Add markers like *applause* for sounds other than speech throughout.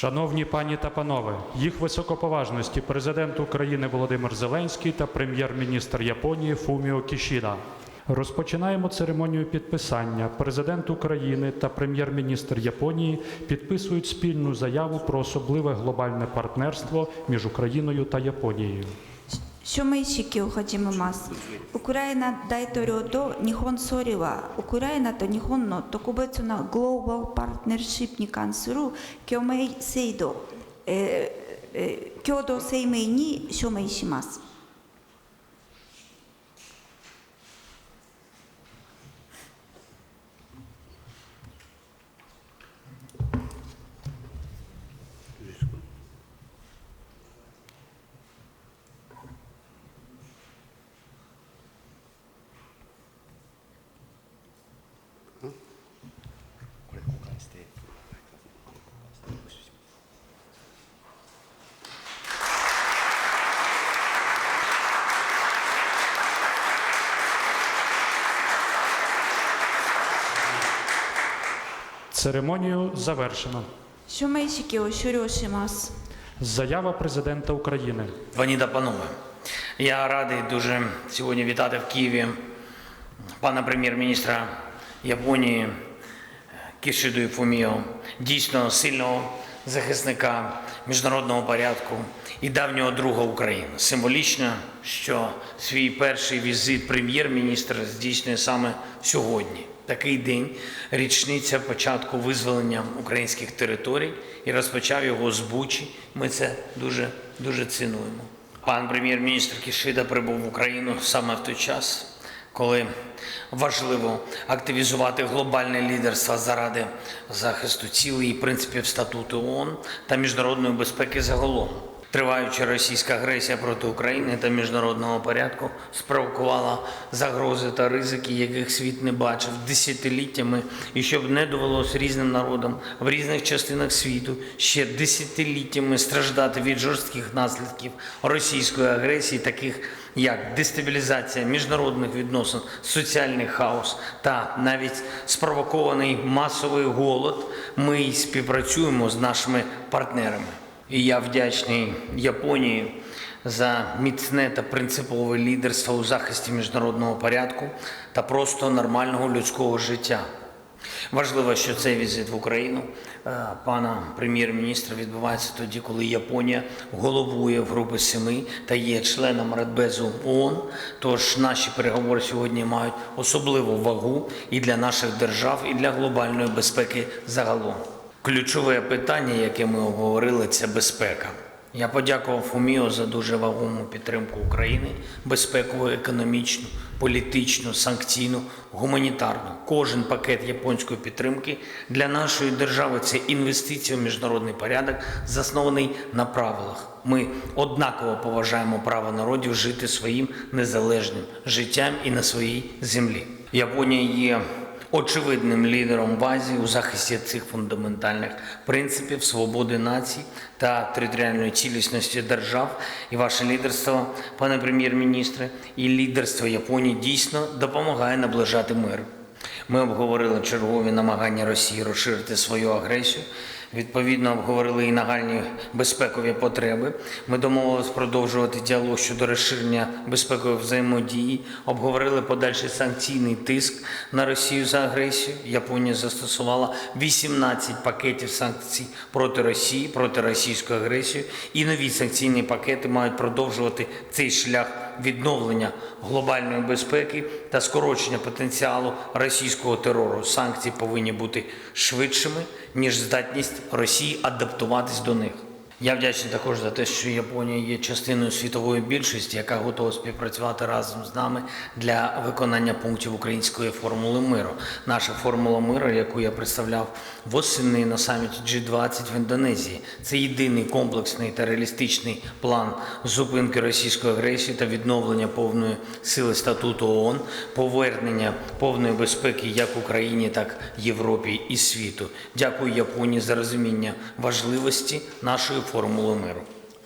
Шановні пані та панове, їх високоповажності президент України Володимир Зеленський та прем'єр-міністр Японії Фуміо Кішіда. Розпочинаємо церемонію підписання. Президент України та прем'єр-міністр Японії підписують спільну заяву про особливе глобальне партнерство між Україною та Японією. 署名式を始めますウクライナ大統領と日本総理はウクライナと日本の特別なグローバルパートナーシップに関する共鳴制度、えーえー共同声明に署名します Церемонію завершено. Заява президента України. Ваніда панове. Я радий дуже сьогодні вітати в Києві пана прем'єр-міністра Японії е, Кішіду Фуміо, дійсно сильного захисника міжнародного порядку і давнього друга України. Символічно, що свій перший візит прем'єр-міністр здійснює саме сьогодні. Такий день річниця початку визволення українських територій і розпочав його з Бучі. Ми це дуже дуже цінуємо. Пан прем'єр-міністр Кішида прибув в Україну саме в той час, коли важливо активізувати глобальне лідерство заради захисту цілей і принципів статуту ООН та міжнародної безпеки загалом. Триваюча російська агресія проти України та міжнародного порядку спровокувала загрози та ризики, яких світ не бачив десятиліттями, і щоб не довелося різним народам в різних частинах світу ще десятиліттями страждати від жорстких наслідків російської агресії, таких як дестабілізація міжнародних відносин, соціальний хаос та навіть спровокований масовий голод, ми співпрацюємо з нашими партнерами. І я вдячний Японії за міцне та принципове лідерство у захисті міжнародного порядку та просто нормального людського життя. Важливо, що цей візит в Україну е, пана прем'єр-міністра відбувається тоді, коли Японія головує в групи семи та є членом Радбезу ООН. Тож наші переговори сьогодні мають особливу вагу і для наших держав, і для глобальної безпеки загалом. Ключове питання, яке ми обговорили, це безпека. Я подякував Фуміо за дуже вагому підтримку України, безпекову, економічну, політичну, санкційну, гуманітарну. Кожен пакет японської підтримки для нашої держави це інвестиція в міжнародний порядок, заснований на правилах. Ми однаково поважаємо право народів жити своїм незалежним життям і на своїй землі. Японія є очевидним лідером в Азії у захисті цих фундаментальних принципів свободи націй та територіальної цілісності держав. І ваше лідерство, пане прем'єр-міністре, і лідерство Японії дійсно допомагає наближати мир. Ми обговорили чергові намагання Росії розширити свою агресію. Відповідно, обговорили і нагальні безпекові потреби. Ми домовились продовжувати діалог щодо розширення безпекової взаємодії. Обговорили подальший санкційний тиск на Росію за агресію. Японія застосувала 18 пакетів санкцій проти Росії, проти російської агресії. І нові санкційні пакети мають продовжувати цей шлях відновлення глобальної безпеки та скорочення потенціалу російського терору. Санкції повинні бути швидшими, ніж здатність Росії адаптуватись до них. Я вдячний також за те, що Японія є частиною світової більшості, яка готова співпрацювати разом з нами для виконання пунктів української формули миру. Наша формула миру, яку я представляв восени на саміті G20 в Індонезії, це єдиний комплексний та реалістичний план зупинки російської агресії та відновлення повної сили статуту ООН, повернення повної безпеки як Україні, так і Європі і світу. Дякую Японії за розуміння важливості нашої формули миру.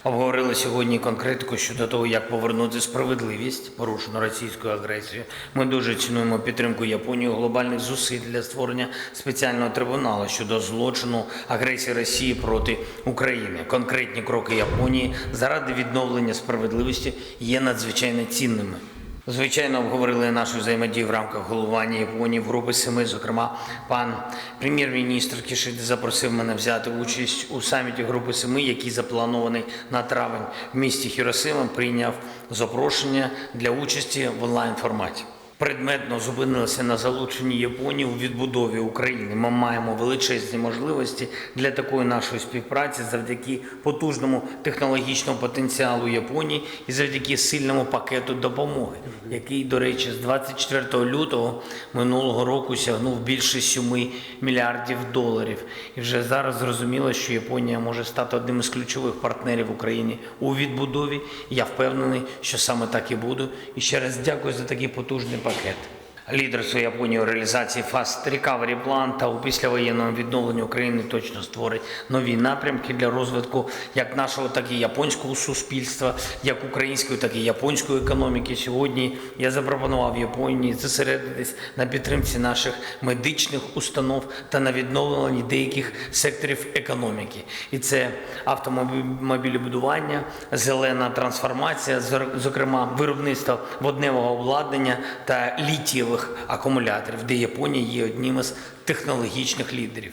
Обговорили сьогодні конкретику щодо того, як повернути справедливість порушену російською агресією. Ми дуже цінуємо підтримку Японії глобальних зусиль для створення спеціального трибуналу щодо злочину агресії Росії проти України. Конкретні кроки Японії заради відновлення справедливості є надзвичайно цінними. Звичайно, обговорили нашу взаємодію в рамках головування Японії в групи семи. Зокрема, пан прем'єр-міністр Кішиди запросив мене взяти участь у саміті групи семи, який запланований на травень в місті Хіросима. Прийняв запрошення для участі в онлайн форматі. Предметно зупинилися на залученні Японії у відбудові України. Ми маємо величезні можливості для такої нашої співпраці завдяки потужному технологічному потенціалу Японії і завдяки сильному пакету допомоги, який, до речі, з 24 лютого минулого року сягнув більше 7 мільярдів доларів. І вже зараз зрозуміло, що Японія може стати одним із ключових партнерів України у відбудові. Я впевнений, що саме так і буде. І ще раз дякую за такий потужний пакет. Paket Лідерство Японії у реалізації Fast Recovery Plan та у післявоєнному відновленні України точно створить нові напрямки для розвитку як нашого, так і японського суспільства, як української, так і японської економіки. Сьогодні я запропонував Японії зосередитись на підтримці наших медичних установ та на відновленні деяких секторів економіки. І це автомобілебудування, зелена трансформація, зокрема виробництво водневого обладнання та літієвих акумуляторів, де Японія є одним із технологічних лідерів.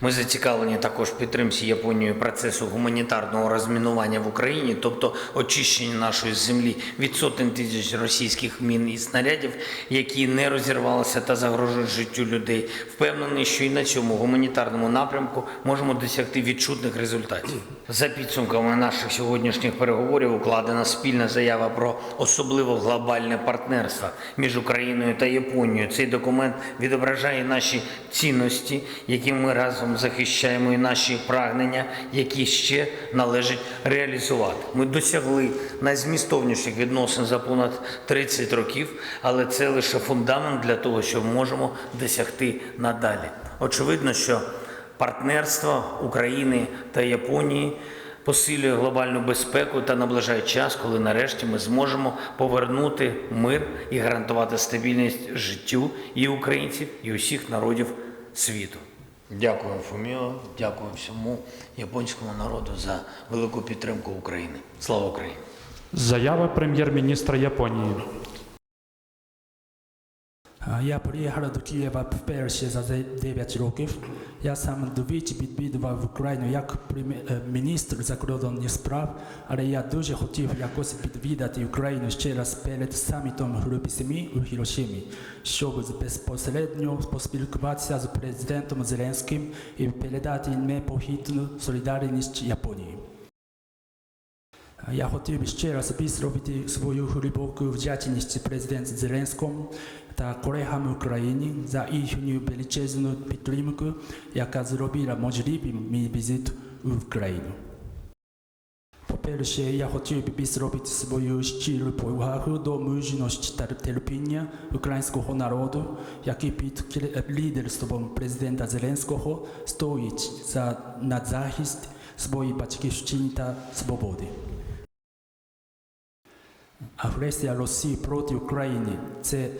Ми зацікавлені також підтримці Японією процесу гуманітарного розмінування в Україні, тобто очищення нашої землі від сотень тисяч російських мін і снарядів, які не розірвалися та загрожують життю людей. Впевнений, що і на цьому гуманітарному напрямку можемо досягти відчутних результатів. За підсумками наших сьогоднішніх переговорів укладена спільна заява про особливо глобальне партнерство між Україною та Японією. Цей документ відображає наші цінності, які ми разом захищаємо, і наші прагнення, які ще належить реалізувати. Ми досягли найзмістовніших відносин за понад 30 років, але це лише фундамент для того, що ми можемо досягти надалі. Очевидно, що партнерство України та Японії посилює глобальну безпеку та наближає час, коли нарешті ми зможемо повернути мир і гарантувати стабільність життю і українців, і усіх народів світу. Дякую, Фуміо, дякую всьому японському народу за велику підтримку України. Слава Україні! Заява прем'єр-міністра Японії. Я приїхав до Києва вперше за 9 років. Я сам двічі відвідував Україну як е, міністр закордонних справ, але я дуже хотів якось відвідати Україну ще раз перед самітом Групи Семи у Хірошимі, щоб безпосередньо поспілкуватися з президентом Зеленським і передати непохитну солідарність Японії. Я хотів ще раз висловити свою глибоку вдячність президенту Зеленському та колегам України за їхню величезну підтримку, яка зробила можливим мій візит у Україну. По-перше, я хотів би висловити свою щиру повагу до мужності та терпіння українського народу, який під лідерством президента Зеленського стоїть за на захист своєї батьківщини та свободи. Агресія Росії проти України це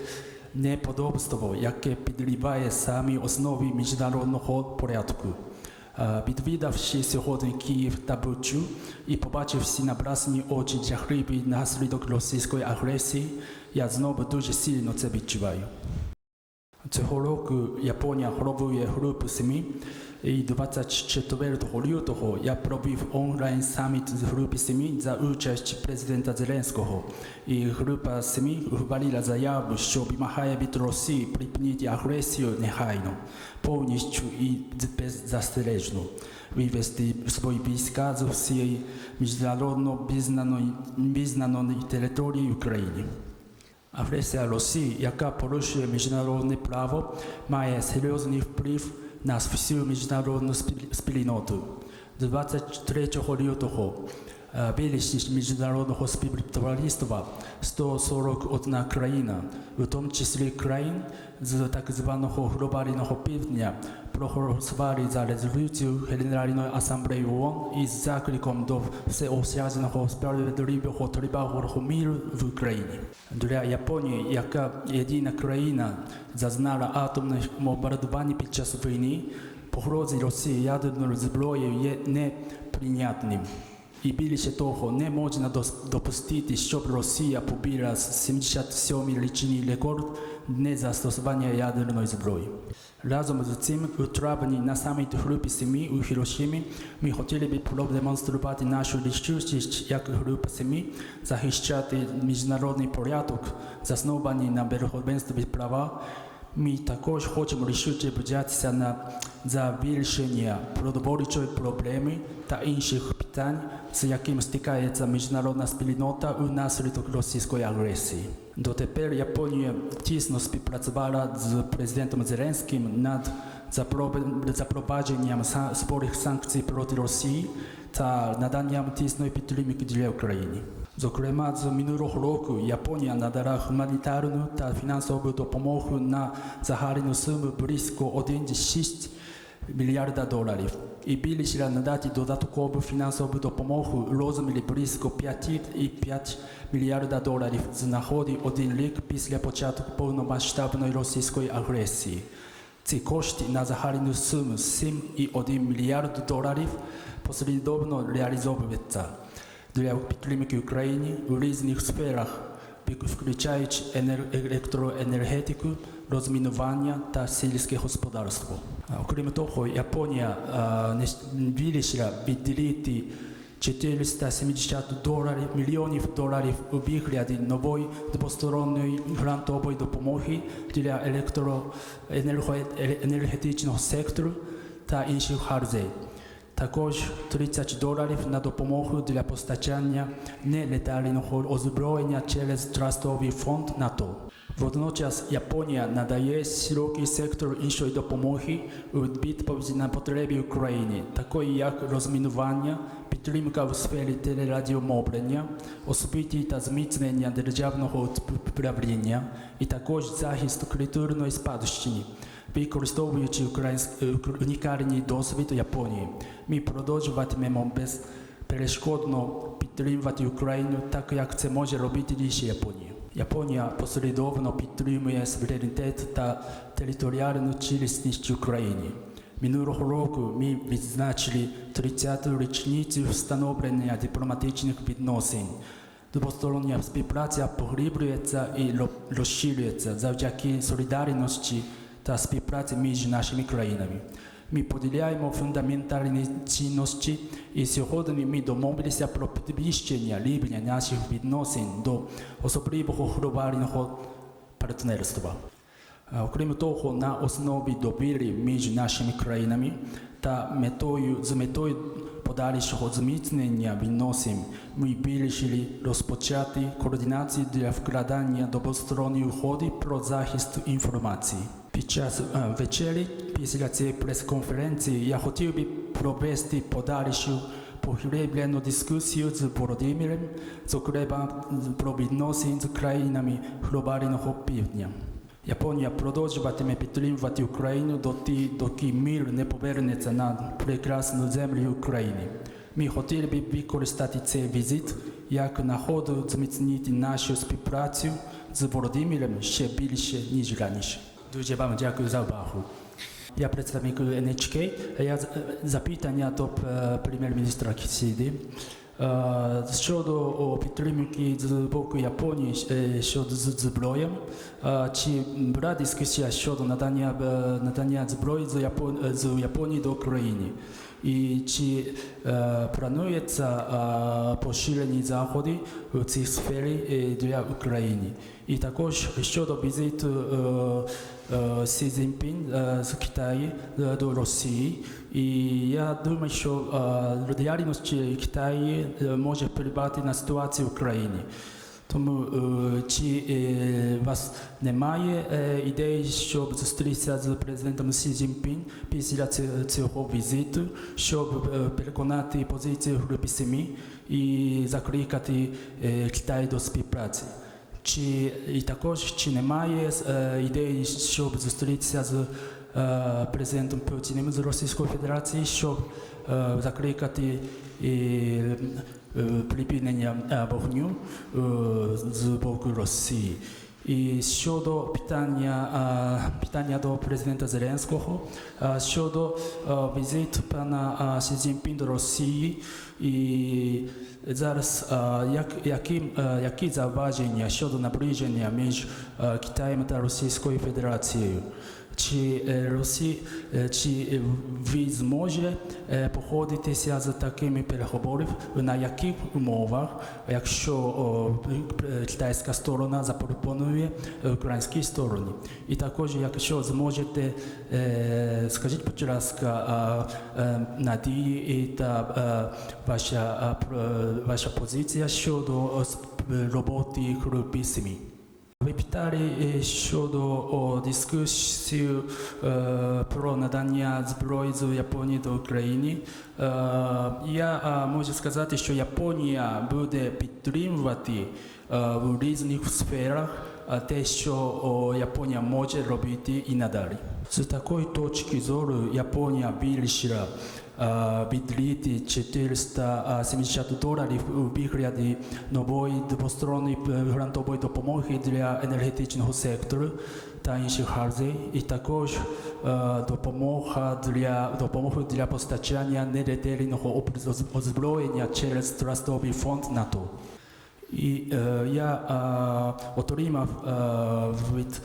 неподобство, яке підриває самі основи міжнародного порядку. Е, Відвідавши сьогодні Київ та Бучу і побачивши на власні очі жахливий наслідок російської агресії, я знову дуже сильно це відчуваю. Цього року Японія головує групу семи, і 24 лютого я провів онлайн саміт з групи семи за участь президента Зеленського. І група семи говорила заяву, що вимагає від Росії припинити агресію негайно, повністю і беззастережно вивести свої війська з усієї міжнародно визнаної, визнаної території України. Агресія Росії, яка порушує міжнародне право, має серйозний вплив на всю міжнародну спіль- spilinotu. 23 лютого Більшість міжнародного співтовариства 141 країна, в тому числі країн з так званого глобального півдня, проголосували за резолюцію Генеральної асамблеї ООН із закликом до всеосяжного справедливого тривалого миру в Україні. Для Японії, яка єдина країна зазнала атомне бомбардування під час війни, погрози Росії ядерною зброєю є неприйнятним. І більше того, не можна допустити, щоб Росія побила 77-й річний рекорд незастосування ядерної зброї. Разом з цим у травні на саміт групи семи у Хірошимі ми хотіли б продемонструвати нашу рішучість як група семи захищати міжнародний порядок, заснований на верховенстві права, ми також хочемо рішуче взятися на за вирішення продовольчої проблеми та інших питань, з яким стикається міжнародна спільнота у наслідок російської агресії. Дотепер Японія тісно співпрацювала з президентом Зеленським над запровадженням спорих санкцій проти Росії та наданням тісної підтримки для України. Зокрема, з минулого року Японія надала гуманітарну та фінансову допомогу на загальну суму близько 1,6 мільярда доларів. І більше надати додаткову фінансову допомогу розмірі близько 5,5 мільярда доларів знаходить один рік після початку повномасштабної російської агресії. Ці кошти на загальну суму 7,1 мільярд доларів послідовно реалізовуються для підтримки України у різних сферах, включаючи електроенергетику, розмінування та сільське господарство. Окрім того, Японія вирішила виділити 470 доларів, мільйонів доларів у вигляді нової двосторонньої грантової допомоги для електроенергетичного сектору та інших галузей. Також 30 доларів на допомогу для постачання нелетального озброєння через Трастовий фонд НАТО. Водночас Японія надає широкий сектор іншої допомоги у відповіді на потреби України, такої як розмінування, підтримка в сфері телерадіомовлення, освіти та зміцнення державного управління, і також захист культурної спадщини. Використовуючи унікальний досвід Японії, ми продовжуватимемо безперешкодно підтримувати Україну так, як це може робити лише Японія. Японія послідовно підтримує суверенітет та територіальну цілісність України. Минулого року ми відзначили 30-ту річницю встановлення дипломатичних відносин. Двостороння співпраця поглиблюється і розширюється завдяки солідарності та співпраці між нашими країнами. Ми поділяємо фундаментальні цінності, і сьогодні ми домовилися про підвищення рівня наших відносин до особливого глобального партнерства. Е, Окрім того, на основі довіри між нашими країнами та метою з метою подальшого зміцнення відносин ми вирішили розпочати координацію для вкладання до про захист інформації. Під час е, вечері після цієї прес-конференції я хотів би провести подальшу поглиблену дискусію з Володимиром, зокрема про відносини з країнами глобального півдня. Японія продовжуватиме підтримувати Україну доти, доки мир не повернеться на прекрасну землю України. Ми хотіли б використати цей візит як нагоду зміцнити нашу співпрацю з Володимиром ще більше, ніж раніше. Дуже вам дякую за увагу. Я представник НＨK. Я з- запитання до е, прем'єр-міністра Кісіди. Е, Щодо о, підтримки з боку Японії е, щодо з- зброї, е, чи була дискусія щодо надання, е, надання зброї з, Япон, е, з Японії до України? І чи е, планується е, поширені заходи у цій сфері е, для України? І також щодо візиту Сі Цзіньпін з Китаю до Росії. І я думаю, що реальність Китаю може впливати на ситуацію в Україні. Тому е, чи е, у вас немає е, ідеї, щоб зустрітися з президентом Сі Цзіньпін після цього візиту, щоб е, переконати позицію групи СЕМІ і закликати е, Китай до співпраці? Чи і також чи немає е, ідеї, щоб зустрітися з е, президентом Путіним з Російської Федерації, щоб е, закликати е, припинення е, вогню е, з боку Росії? І щодо питання, е, питання до президента Зеленського, е, щодо е, візиту пана е, Сі Цзіньпін до Росії, і зараз е, як, які, е, які заваження щодо наближення між е, Китаєм та Російською Федерацією? Чи, е, Росі, е, чи е, ви зможе походитися з такими переговорами, на яких умовах, якщо китайська сторона запропонує українській стороні? І також, якщо зможете, скажіть, будь ласка, надії та ваша, ваша позиція щодо роботи групи СМІ? Wypytali siódł o dyskusję e, pro nadania zbroi z Japonii do Ukrainy. ja e, mogę сказати, що Японія буде підтримувати в різних сферах те, що Японія може робити і надалі. З такої точки зору Японія вирішила відліти 470 доларів у вигляді нової двосторонньої е, грантової допомоги для енергетичного сектору та інших галузей, і також е, допомога для допомоги для постачання неретельного озброєння через Трастовий фонд НАТО. І е, я е, отримав е, від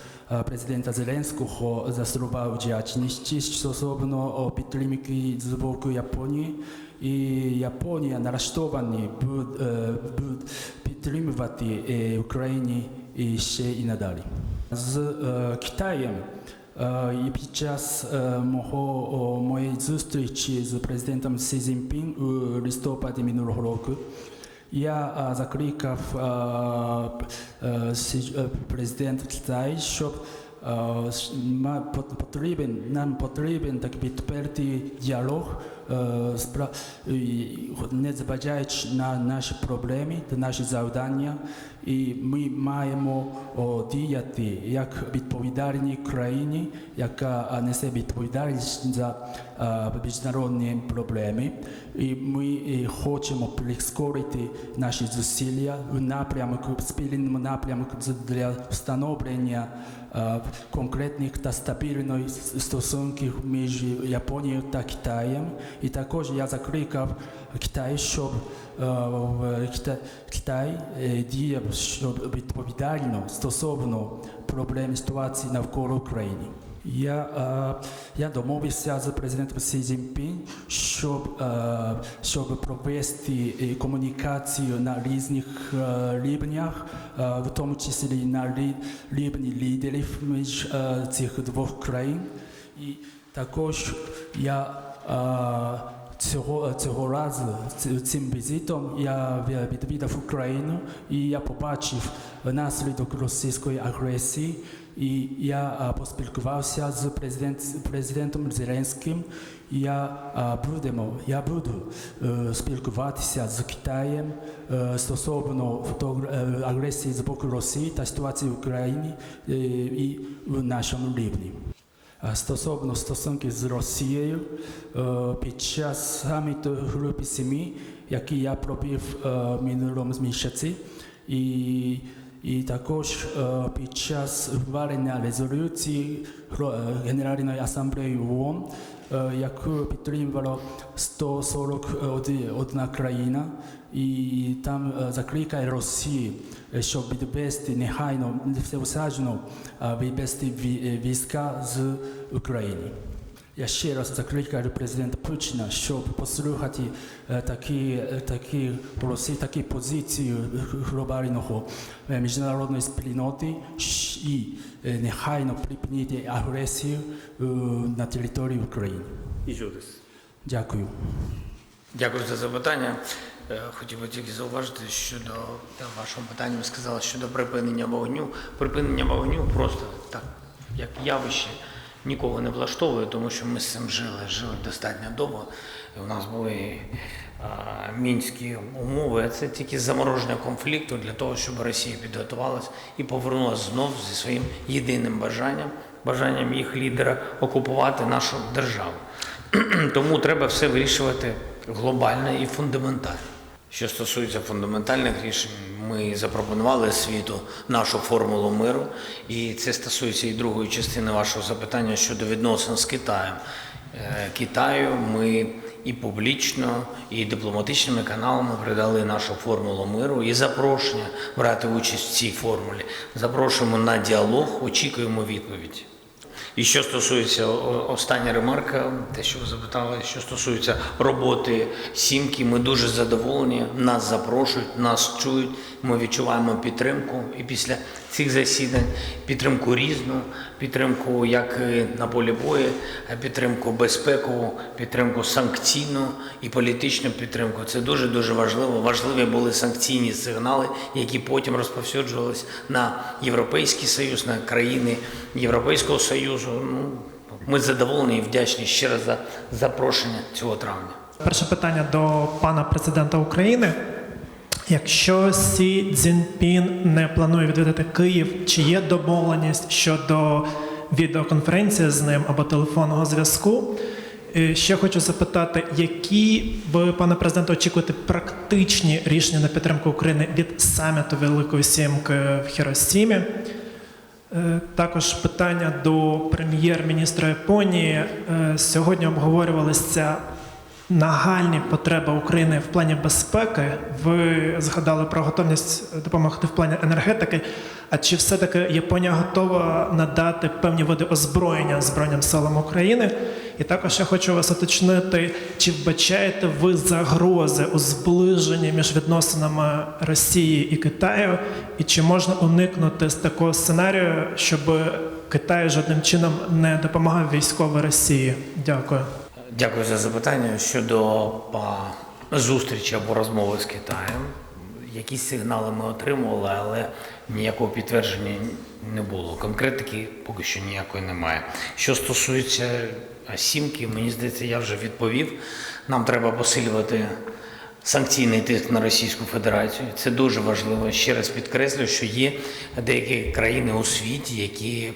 президента Зеленського за слова вдячності стосовно підтримки з боку Японії. І Японія налаштовані буде, підтримувати Україні і ще і надалі. З Китаєм І під час мого моєї зустрічі з президентом Сі Цзіньпін у листопаді минулого року Ja zakri ka si prezident këtaj shop ma potrebin, nën potrebin të këpit përti dialog, е, не зважаючи на наші проблеми та наші завдання. І ми маємо діяти як відповідальні країні, яка несе відповідальність за міжнародні проблеми. І ми хочемо прискорити наші зусилля в напрямку, спільному напрямку для встановлення конкретних та стабільних стосунків між Японією та Китаєм. І також я закликав Китай, щоб е, Китай е, діяв щоб відповідально стосовно проблем ситуації навколо України. Я, е, я домовився з президентом Сі Цзіньпін, щоб, щоб провести комунікацію на різних рівнях, в тому числі на рі- рівні лідерів між цих двох країн. І також я Цього, цього разу цим візитом я відвідав Україну і я побачив наслідок російської агресії. І я поспілкувався з президент, президентом Зеленським. Я будемо, я буду е, спілкуватися з Китаєм е, стосовно е, агресії з боку Росії та ситуації в Україні е, і в нашому рівні. Стосовно стосунків з Росією, е, під час саміту групи сім'ї, який я пробив е, минулому місяці, і, і також е, під час ухвалення резолюції е, Генеральної асамблеї ООН, е, яку підтримувало 141 країна, і там закликає Росію, е, щоб відвести негайно, всеосаджено е, відвести війська з України. Я ще раз закликаю президента Путіна, щоб послухати е, такі е, такі голоси, такі позиції глобального е, міжнародної спільноти і нехайно припинити агресію на території України. І Дякую. Дякую за запитання. Хотів би тільки зауважити, щодо вашого питання ви сказали щодо припинення вогню. Припинення вогню просто так, як явище нікого не влаштовує, тому що ми з цим жили, жили достатньо довго. У нас були а, мінські умови. Це тільки замороження конфлікту для того, щоб Росія підготувалась і повернулася знов зі своїм єдиним бажанням, бажанням їх лідера окупувати нашу державу. *clears throat* Тому треба все вирішувати глобально і фундаментально. Що стосується фундаментальних рішень, ми запропонували світу нашу формулу миру, і це стосується і другої частини вашого запитання щодо відносин з Китаєм. Е, Китаю ми і публічно, і дипломатичними каналами передали нашу формулу миру і запрошення брати участь в цій формулі. Запрошуємо на діалог, очікуємо відповіді. І що стосується остання ремарка, те, що ви запитали, що стосується роботи сімки, ми дуже задоволені. Нас запрошують, нас чують. Ми відчуваємо підтримку. І після цих засідань підтримку різну, підтримку як на полі бою, підтримку безпекову, підтримку санкційну і політичну підтримку. Це дуже дуже важливо. Важливі були санкційні сигнали, які потім розповсюджувались на Європейський Союз, на країни Європейського Союзу. Ну, ми задоволені і вдячні ще раз за запрошення цього травня. Перше питання до пана президента України. Якщо Сі Цзіньпін не планує відвідати Київ, чи є домовленість щодо відеоконференції з ним або телефонного зв'язку? Ще хочу запитати, які ви, пане президенте, очікуєте практичні рішення на підтримку України від саміту Великої Сімки в Хіросімі? Е, Також питання до прем'єр-міністра Японії. Е, Сьогодні обговорювалися нагальні потреби України в плані безпеки. Ви згадали про готовність допомогти в плані енергетики. А чи все-таки Японія готова надати певні види озброєння Збройним силам України? І також я хочу вас уточнити, чи вбачаєте ви загрози у зближенні між відносинами Росії і Китаю, і чи можна уникнути з такого сценарію, щоб Китай жодним чином не допомагав військовій Росії? Дякую. Дякую за запитання щодо зустрічі або розмови з Китаєм. Якісь сигнали ми отримували, але ніякого підтвердження не було. Конкретики поки що ніякої немає. Що стосується сімки, мені здається, я вже відповів. Нам треба посилювати санкційний тиск на Російську Федерацію. Це дуже важливо. Ще раз підкреслю, що є деякі країни у світі, які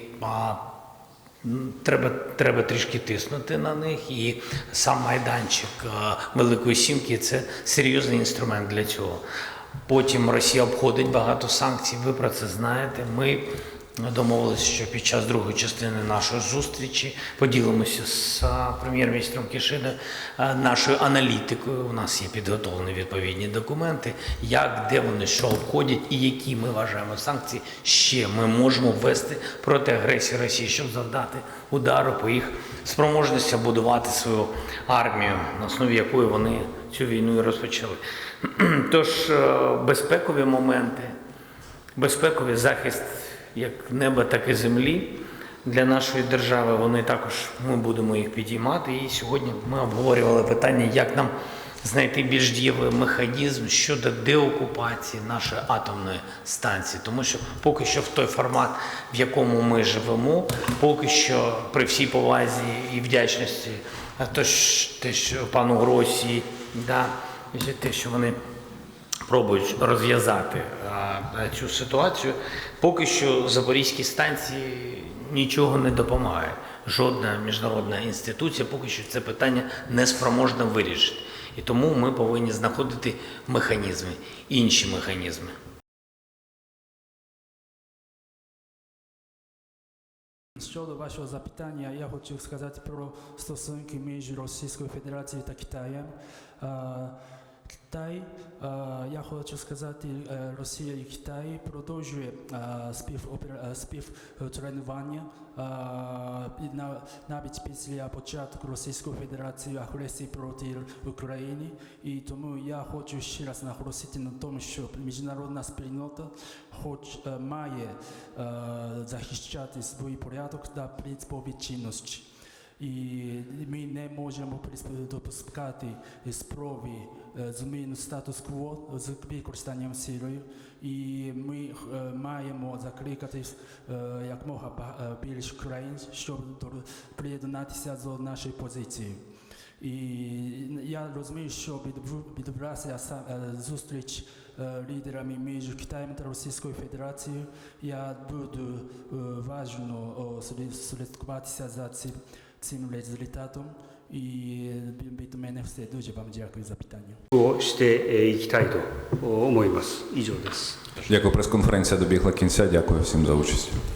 Треба, треба трішки тиснути на них, і сам майданчик е, Великої Сімки це серйозний інструмент для цього. Потім Росія обходить багато санкцій. Ви про це знаєте. Ми домовилися, що під час другої частини нашої зустрічі поділимося з прем'єр-міністром Кишида нашою аналітикою. У нас є підготовлені відповідні документи, як, де вони що обходять і які ми вважаємо санкції ще ми можемо ввести проти агресії Росії, щоб завдати удару по їх спроможності будувати свою армію, на основі якої вони цю війну і розпочали. Тож е, безпекові моменти, безпековий захист як неба, так і землі для нашої держави. Вони також ми будемо їх підіймати. І сьогодні ми обговорювали питання, як нам знайти більш дієвий механізм щодо деокупації нашої атомної станції, тому що поки що в той формат, в якому ми живемо, поки що при всій повазі і вдячності, а то ж те, що пану Гросі, да, те, що вони пробують розв'язати цю ситуацію. Поки що запорізькій станції нічого не допомагає. Жодна міжнародна інституція поки що це питання не спроможна вирішити. І тому ми повинні знаходити механізми, інші механізми. Щодо вашого запитання, я хочу сказати про стосунки між Російською Федерацією та Китаєм. Китай, я хочу сказати, е, Росія і Китай продовжує е, співтренування на- навіть після початку Російської Федерації агресії проти України. І тому я хочу ще раз наголосити на тому, що міжнародна спільнота хоч е, має захищати свій порядок та принципові чинності. І ми не можемо допускати спроби е, зміну статус-кво з використанням силою. І ми е, маємо закликати е, як мога більше країн, щоб приєднатися до нашої позиції. І я розумію, що відбу- відбулася зустріч лідерами між Китаєм та Російською Федерацією. Я буду важно слідкуватися за цим, цим результатом і від мене все дуже вам дякую за питання. Дякую, прес-конференція добігла кінця. Дякую всім за участь.